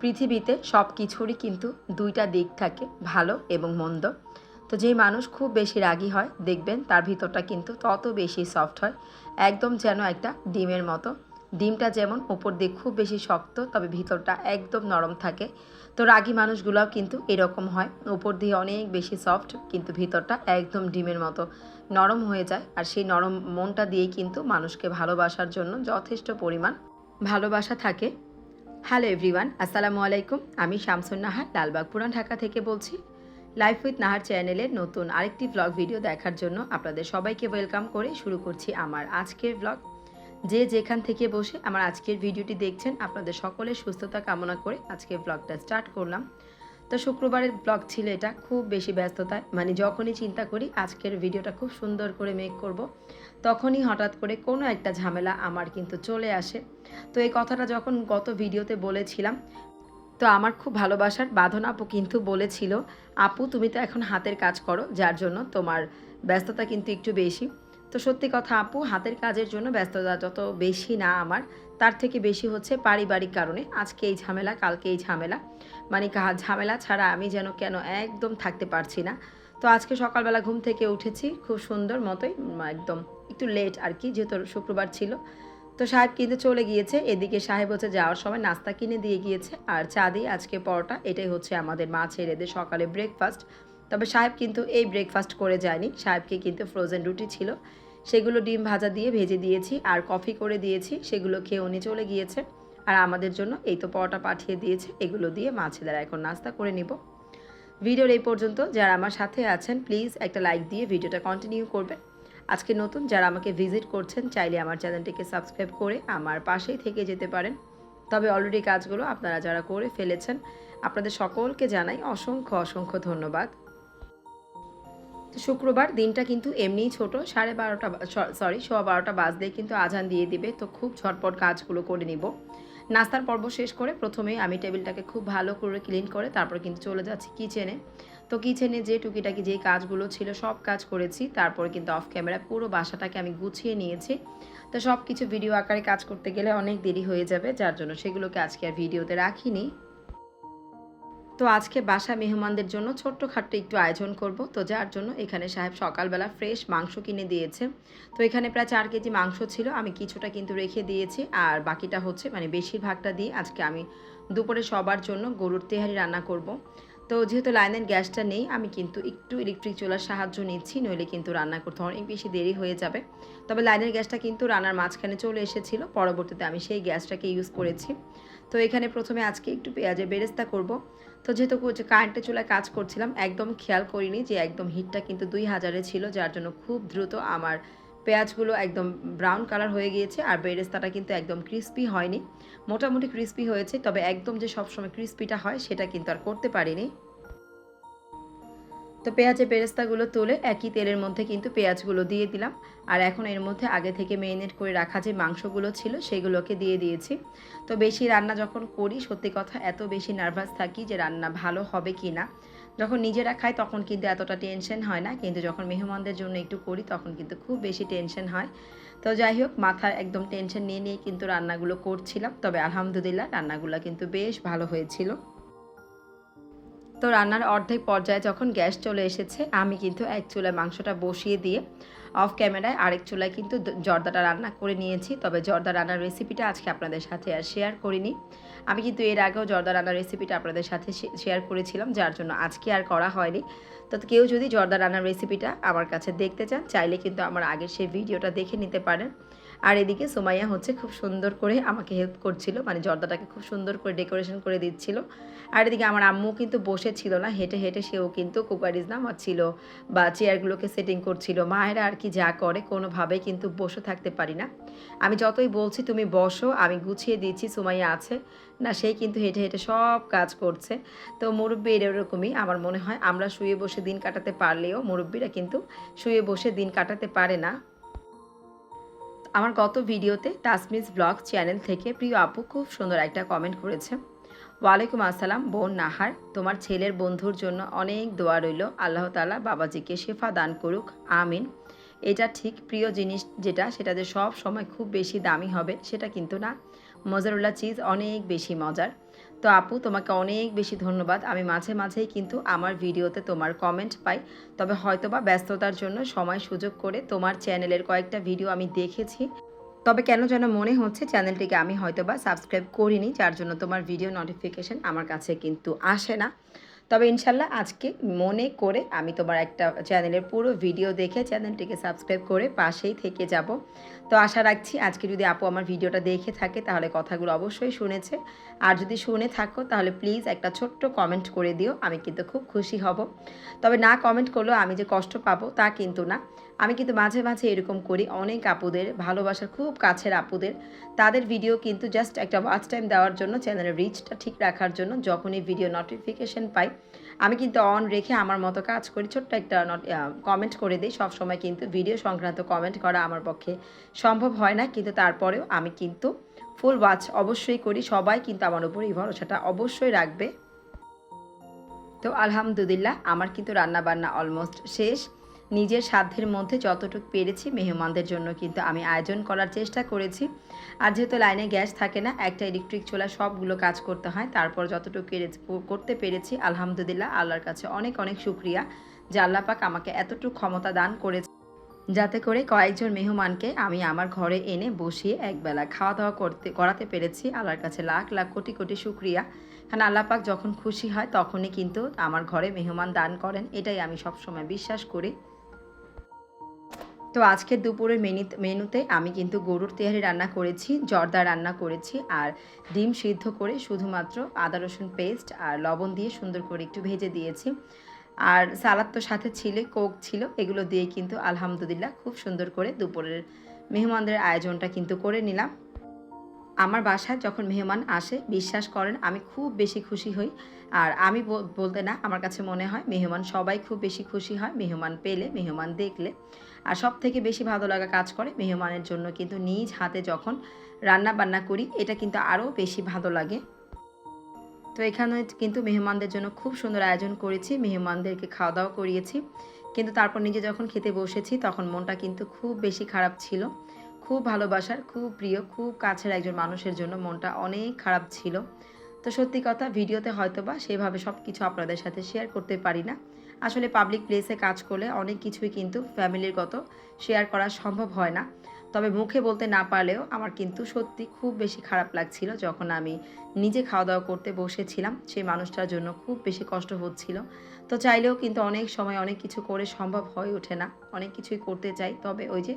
পৃথিবীতে সব কিছুরই কিন্তু দুইটা দিক থাকে, ভালো এবং মন্দ। তো যেই মানুষ খুব বেশি রাগী হয়, দেখবেন তার ভিতরটা কিন্তু তত বেশি সফট হয়, একদম যেন একটা ডিমের মতো। ডিমটা যেমন উপর দিয়ে খুব বেশি শক্ত, তবে ভিতরটা একদম নরম থাকে। তো রাগী মানুষগুলোও কিন্তু এরকম হয়, উপর দিয়ে অনেক বেশি সফট কিন্তু ভিতরটা একদম ডিমের মতো নরম হয়ে যায়। আর সেই নরম মনটা দিয়েই কিন্তু মানুষকে ভালোবাসার জন্য যথেষ্ট পরিমাণ ভালোবাসা থাকে। হ্যালো এভরিওয়ান আসসালামু আলাইকুম আমি শামসুন নাহার, লালবাগ পুরান ঢাকা থেকে বলছি। লাইফ উইথ নাহার চ্যানেলের নতুন আরেকটি ব্লগ ভিডিও দেখার জন্য আপনাদের সবাইকে ওয়েলকাম করে শুরু করছি আমার আজকের ব্লগ যে যেখান থেকে বসে আমার আজকের ভিডিওটি দেখছেন, আপনাদের সকলের সুস্থতা কামনা করে আজকের ব্লগটা স্টার্ট করলাম। তো শুক্রবারের ব্লগ ছিল এটা, খুব বেশি ব্যস্ততায় মানে যখনই চিন্তা করি আজকের ভিডিওটা খুব সুন্দর করে মেক করব। তখনই হঠাৎ করে কোনো একটা ঝামেলা আমার কিন্তু চলে আসে। তো এই কথাটা যখন গত ভিডিওতে বলেছিলাম, তো আমার খুব ভালোবাসার বাঁধন আপু কিন্তু বলেছিল, আপু, তুমি তো এখন হাতের কাজ করো, যার জন্য তোমার ব্যস্ততা কিন্তু একটু বেশি। তো সত্যি কথা আপু, হাতের কাজের জন্য ব্যস্ততা যত বেশি না আমার, তার থেকে বেশি হচ্ছে পারিবারিক কারণে। আজকে এই ঝামেলা, কালকে এই ঝামেলা। মানে ঝামেলা ছাড়া আমি যেন কেন একদম থাকতে পারছি না। তো আজকে সকালবেলা ঘুম থেকে উঠেছি, খুব সুন্দর মতোই একদম একটু লেট আর কি, যেহেতু শুক্রবার ছিল। তো সাহেব কিন্তু চলে গিয়েছে, এদিকে সাহেব হচ্ছে যাওয়ার সময় নাস্তা কিনে দিয়ে গিয়েছে, আর চা দিয়ে আজকে পরোটা, এটাই হচ্ছে আমাদের মা ছেলেদের সকালে ব্রেকফাস্ট তবে সাহেব কিন্তু এই ব্রেকফাস্ট করে যায়নি, সাহেবকে কিন্তু ফ্রোজেন রুটি ছিল। সেগুলো ডিম ভাজা দিয়ে ভেজে দিয়েছি, আর কফি করে দিয়েছি, সেগুলো খেয়ে উনি চলে গিয়েছে। আর আমাদের জন্য এই তো পরোটা পাঠিয়ে দিয়েছে, এগুলো দিয়ে মা ছেলেরা এখন নাস্তা করে নিব। ভিডিওর এই পর্যন্ত। যারা আমার সাথে আছেন প্লিজ একটা লাইক দিয়ে ভিডিওটা কন্টিনিউ করবেন। আজকে নতুন যারা আমাকে ভিজিট করছেন, চাইলে আমার চ্যানেলটিকে সাবস্ক্রাইব করে আমার পাশেই থেকে যেতে পারেন। তবে অলরেডি কাজগুলো আপনারা যারা করে ফেলেছেন, আপনাদের সকলকে জানাই অসংখ্য অসংখ্য ধন্যবাদ। শুক্রবার দিনটা কিন্তু এমনিই ছোট, সাড়ে বারোটা সরি সোয়া বারোটা বাজলেই কিন্তু আজান দিয়ে দিবে। তো খুব ঝটপট কাজগুলো করে নিব। নাস্তার পর্ব শেষ করে প্রথমেই আমি টেবিলটাকে খুব ভালো করে ক্লিন করে তারপর কিন্তু চলে যাচ্ছি কিচেনে। তো কিচেনে যে টুকিটাকি যেই কাজগুলো ছিল সব কাজ করেছি, তারপর কিন্তু অফ ক্যামেরা পুরো বাসাটাকে আমি গুছিয়ে নিয়েছি। তো সব কিছু ভিডিও আকারে কাজ করতে গেলে অনেক দেরি হয়ে যাবে, যার জন্য সেগুলোকে আজকে আর ভিডিওতে রাখিনি। তো আজকে বাসা মেহমানদের জন্য ছোট্ট খাট্ট একটু আয়োজন করব। তো যার জন্য এখানে সাহেব সকালবেলা ফ্রেশ মাংস কিনে দিয়েছে। তো এখানে প্রায় চার কেজি মাংস ছিল, আমি কিছুটা কিন্তু রেখে দিয়েছি। আর বাকিটা হচ্ছে মানে বেশিরভাগটা দিয়ে আজকে আমি দুপুরে সবার জন্য গরুর তেহারি রান্না করব। তো যেহেতু লাইনের গ্যাসটা নেই, আমি কিন্তু একটু ইলেকট্রিক চুলার সাহায্য নিচ্ছি, নইলে কিন্তু রান্না করতে অনেক বেশি দেরি হয়ে যাবে। তবে লাইনের গ্যাসটা কিন্তু রান্নার মাঝখানে চলে এসেছিল, পরবর্তীতে আমি সেই গ্যাসটাকে ইউজ করেছি। তো এখানে প্রথমে আজকে একটু পেঁয়াজের বেরেস্তা করব। তো যেহেতু কারেন্টের চুলায় কাজ করছিলাম, একদম খেয়াল করিনি যে একদম হিটটা কিন্তু দুই হাজারে ছিল, যার জন্য খুব দ্রুত আমার পেঁয়াজগুলো একদম ব্রাউন কালার হয়ে গিয়েছে আর বেরেস্তাটা কিন্তু একদম ক্রিস্পি হয়নি। মোটামুটি ক্রিস্পি হয়েছে, তবে একদম যে সবসময় ক্রিস্পিটা হয়, সেটা কিন্তু আর করতে পারিনি। তো পেঁয়াজের পেরেস্তাগুলো তুলে একই তেলের মধ্যে কিন্তু পেঁয়াজগুলো দিয়ে দিলাম। আর এখন এর মধ্যে আগে থেকে মেরিনেট করে রাখা যে মাংসগুলো ছিল সেগুলোকে দিয়ে দিয়েছি। তো বেশি রান্না যখন করি, সত্যি কথা এত বেশি নার্ভাস থাকি যে রান্না ভালো হবে কি না। যখন নিজেরা খাই তখন কিন্তু এতটা টেনশন হয় না, কিন্তু যখন মেহমানদের জন্য একটু করি তখন কিন্তু খুব বেশি টেনশন হয়। তো যাই হোক মাথায় একদম টেনশন নিয়ে নিয়ে কিন্তু রান্নাগুলো করছিলাম। তবে আলহামদুলিল্লাহ রান্নাগুলো কিন্তু বেশ ভালো হয়েছিল। তো রান্নার অর্ধেক পর্যায়ে যখন গ্যাস চলে এসেছে, আমি কিন্তু এক চুলায় মাংসটা বসিয়ে দিয়ে অফ ক্যামেরায় আরেক চুলায় কিন্তু জর্দাটা রান্না করে নিয়েছি। তবে জর্দা রান্নার রেসিপিটা আজকে আপনাদের সাথে আর শেয়ার করিনি। আমি কিন্তু এর আগেও জর্দা রান্নার রেসিপিটা আপনাদের সাথে শেয়ার করেছিলাম, যার জন্য আজকে আর করা হয়নি। তো কেউ যদি জর্দা রান্নার রেসিপিটা আমার কাছে দেখতে চান, চাইলে কিন্তু আমার আগের সেই ভিডিওটা দেখে নিতে পারেন। আর এদিকে সোমাইয়া হচ্ছে খুব সুন্দর করে আমাকে হেল্প করছিল মানে জর্দাটাকে খুব সুন্দর করে ডেকোরেশন করে দিচ্ছিল। আর এদিকে আমার আম্মু কিন্তু বসে ছিল না, হেঁটে হেঁটে সেও কিন্তু কুকারিজ নামাচ্ছিল বা চেয়ারগুলোকে সেটিং করছিল। মায়েরা আর কি যা করে কোনোভাবেই কিন্তু বসে থাকতে পারি না। আমি যতই বলছি, তুমি বসো, আমি গুছিয়ে দিচ্ছি, সুমাইয়া আছে। না সেই কিন্তু হেঁটে হেঁটে সব কাজ করছে। তো মুরব্বীর এরকমই আমার মনে হয় আমরা শুয়ে বসে দিন কাটাতে পারলেও মুরব্বীরা কিন্তু শুয়ে বসে দিন কাটাতে পারে না। আমার গত ভিডিওতে তাসমিস ব্লগ চ্যানেল থেকে প্রিয় আপু খুব সুন্দর একটা কমেন্ট করেছে। ওয়ালাইকুম আসসালাম, বোন নাহার। তোমার ছেলের বন্ধুর জন্য অনেক দোয়া রইল। আল্লাহ তালা বাবাজিকে শেফা দান করুক। আমিন। এটা ঠিক প্রিয় জিনিস যেটা, সেটা যে সব সময় খুব বেশি দামি হবে, সেটা কিন্তু না। মজারুল্লাহ চিজ অনেক বেশি মজার। তো আপু, তোমাকে অনেক বেশি ধন্যবাদ। আমি মাঝে মাঝেই কিন্তু আমার ভিডিওতে তোমার কমেন্ট পাই। তবে হয়তোবা ব্যস্ততার জন্য সময় সুযোগ করে তোমার চ্যানেলের কয়েকটা ভিডিও আমি দেখেছি। তবে কেন যেন মনে হচ্ছে চ্যানেলটিকে আমি হয়তোবা সাবস্ক্রাইব করিনি, যার জন্য তোমার ভিডিও নোটিফিকেশন আমার কাছে কিন্তু আসে না। তবে ইনশাল্লাহ আজকে মনে করে আমি তোমার একটা চ্যানেলের পুরো ভিডিও দেখে চ্যানেলটিকে সাবস্ক্রাইব করে পাশেই থেকে যাব। তো আশা রাখছি আজকে যদি আপু আমার ভিডিওটা দেখে থাকে তাহলে কথাগুলো অবশ্যই শুনেছে। আর যদি শুনে থাকো তাহলে প্লিজ একটা ছোট্ট কমেন্ট করে দিও, আমি কিন্তু খুব খুশি হব। তবে না কমেন্ট করলেও আমি যে কষ্ট পাবো তা কিন্তু না। আমি কিন্তু মাঝে মাঝে এরকম করি, অনেক আপুদের, ভালোবাসার খুব কাছের আপুদের, তাদের ভিডিও কিন্তু জাস্ট একটা ওয়াচ টাইম দেওয়ার জন্য চ্যানেলের রিচটা ঠিক রাখার জন্য যখনই ভিডিও নোটিফিকেশন পাই আমি কিন্তু অন রেখে আমার মতো কাজ করি, ছোট্ট একটা কমেন্ট করে দিই। সবসময় কিন্তু ভিডিও সংক্রান্ত কমেন্ট করা আমার পক্ষে সম্ভব হয় না। কিন্তু তারপরেও আমি কিন্তু ফুল ওয়াচ অবশ্যই করি। সবাই কিন্তু আমার উপর এই ভরসাটা অবশ্যই রাখবে। তো আলহামদুলিল্লাহ, আমার কিন্তু রান্না বান্না অলমোস্ট শেষ। নিজের সাধ্যের মধ্যে যতটুকু পেরেছি মেহমানদের জন্য কিন্তু আমি আয়োজন করার চেষ্টা করেছি। আর যেহেতু লাইনে গ্যাস থাকে না, একটা ইলেকট্রিক চুলা সবগুলো কাজ করতে হয়। তারপর যতটুকু করতে পেরেছি, আলহামদুলিল্লাহ, আল্লাহর কাছে অনেক অনেক শুক্রিয়া। যে আল্লাহ পাক আমাকে এতটুকু ক্ষমতা দান করেছে। যাতে করে কয়েকজন মেহমানকে আমি আমার ঘরে এনে বসিয়ে একবেলা খাওয়া দাওয়া করতে, করাতে পেরেছি। আল্লাহর কাছে লাখ লাখ কোটি কোটি শুক্রিয়া। কারণ আল্লাহ পাক যখন খুশি হয়, তখনই কিন্তু আমার ঘরে মেহমান দান করেন। এটাই আমি সবসময় বিশ্বাস করি। তো আজকে দুপুরের মেনি মেনুতে আমি কিন্তু গরুর তেহারি রান্না করেছি, জর্দা রান্না করেছি আর ডিম সিদ্ধ করে শুধুমাত্র আদা, রসুন পেস্ট আর লবণ দিয়ে সুন্দর করে একটু ভেজে দিয়েছি। আর সালাদ তো সাথে ছিল, কোক ছিল, এগুলো দিয়ে কিন্তু আলহামদুলিল্লাহ খুব সুন্দর করে দুপুরের মেহমানদের আয়োজনটা কিন্তু করে নিলাম। আমার বাসায় যখন মেহমান আসে, বিশ্বাস করেন আমি খুব বেশি খুশি হই। আর আমি বল- বলতে না, আমার কাছে মনে হয় মেহমান সবাই খুব বেশি খুশি হয়, মেহমান পেলে, মেহমান দেখলে। আর সব থেকে বেশি ভালো লাগা কাজ করে মেহমানের জন্য কিন্তু নিজ হাতে যখন রান্না বান্না করি, এটা কিন্তু আরও বেশি ভালো লাগে। তো এখানে কিন্তু মেহমানদের জন্য খুব সুন্দর আয়োজন করেছি, মেহমানদেরকে খাওয়া দাওয়া করিয়েছি। কিন্তু তারপর নিজে যখন খেতে বসেছি, তখন মনটা কিন্তু খুব বেশি খারাপ ছিল। খুব ভালোবাসার, খুব প্রিয়, খুব কাছের একজন মানুষের জন্য মনটা অনেক খারাপ ছিল। তো সত্যি কথা, ভিডিওতে হয়তো বা সেভাবে সব কিছু আপনাদের সাথে শেয়ার করতে পারি না। আসলে পাবলিক প্লেসে কাজ করলে অনেক কিছুই কিন্তু ফ্যামিলির গত শেয়ার করা সম্ভব হয় না। তবে মুখে বলতে না পারলেও আমার কিন্তু সত্যি খুব বেশি খারাপ লাগছিল যখন আমি নিজে খাওয়া দাওয়া করতে বসেছিলাম। সেই মানুষটার জন্য খুব বেশি কষ্ট হচ্ছিল। তো চাইলেও কিন্তু অনেক সময় অনেক কিছু করে সম্ভব হয়ে ওঠে না। অনেক কিছুই করতে চাই। তবে ওই যে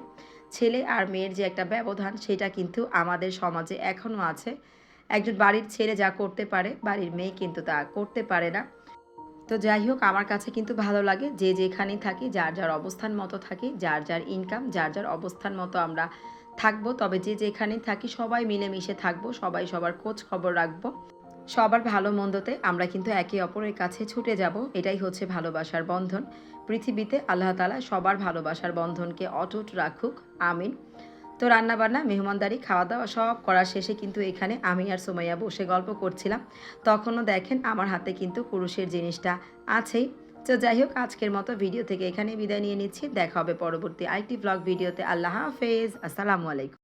ছেলে আর মেয়ের যে একটা ব্যবধান, সেটা কিন্তু আমাদের সমাজে এখনও আছে। একজন বাড়ির ছেলে যা করতে পারে, বাড়ির মেয়ে কিন্তু তা করতে পারে না। তো যাই হোক, আমার কাছে কিন্তু ভালো লাগে যে যেখানেই থাকি, যার যার অবস্থান মতো থাকি, যার যার ইনকাম যার যার অবস্থান মতো আমরা থাকব। তবে যে যেখানেই থাকি, সবাই মিলেমিশে থাকব, সবাই সবার খোঁজ খবর রাখব। সবার ভালো মন্দতে আমরা কিন্তু একে অপরের কাছে ছুটে যাব, এটাই হচ্ছে ভালোবাসার বন্ধন। পৃথিবীতে আল্লাহ তালা সবার ভালোবাসার বন্ধনকে অটুট রাখুক, আমিন। তো রান্নাবান্না, মেহমানদারি খাওয়া দাওয়া সব করার শেষে কিন্তু এখানে আমি আর সোমাইয়া বসে গল্প করছিলাম। তখনও দেখেন আমার হাতে কিন্তু পুরুষের জিনিসটা আছেই। তো যাই হোক, আজকের মতো ভিডিও থেকে এখানে বিদায় নিয়ে নিচ্ছি। দেখা হবে পরবর্তী আরেকটি ব্লগ ভিডিওতে। আল্লাহ হাফেজ। আসসালামু আলাইকুম।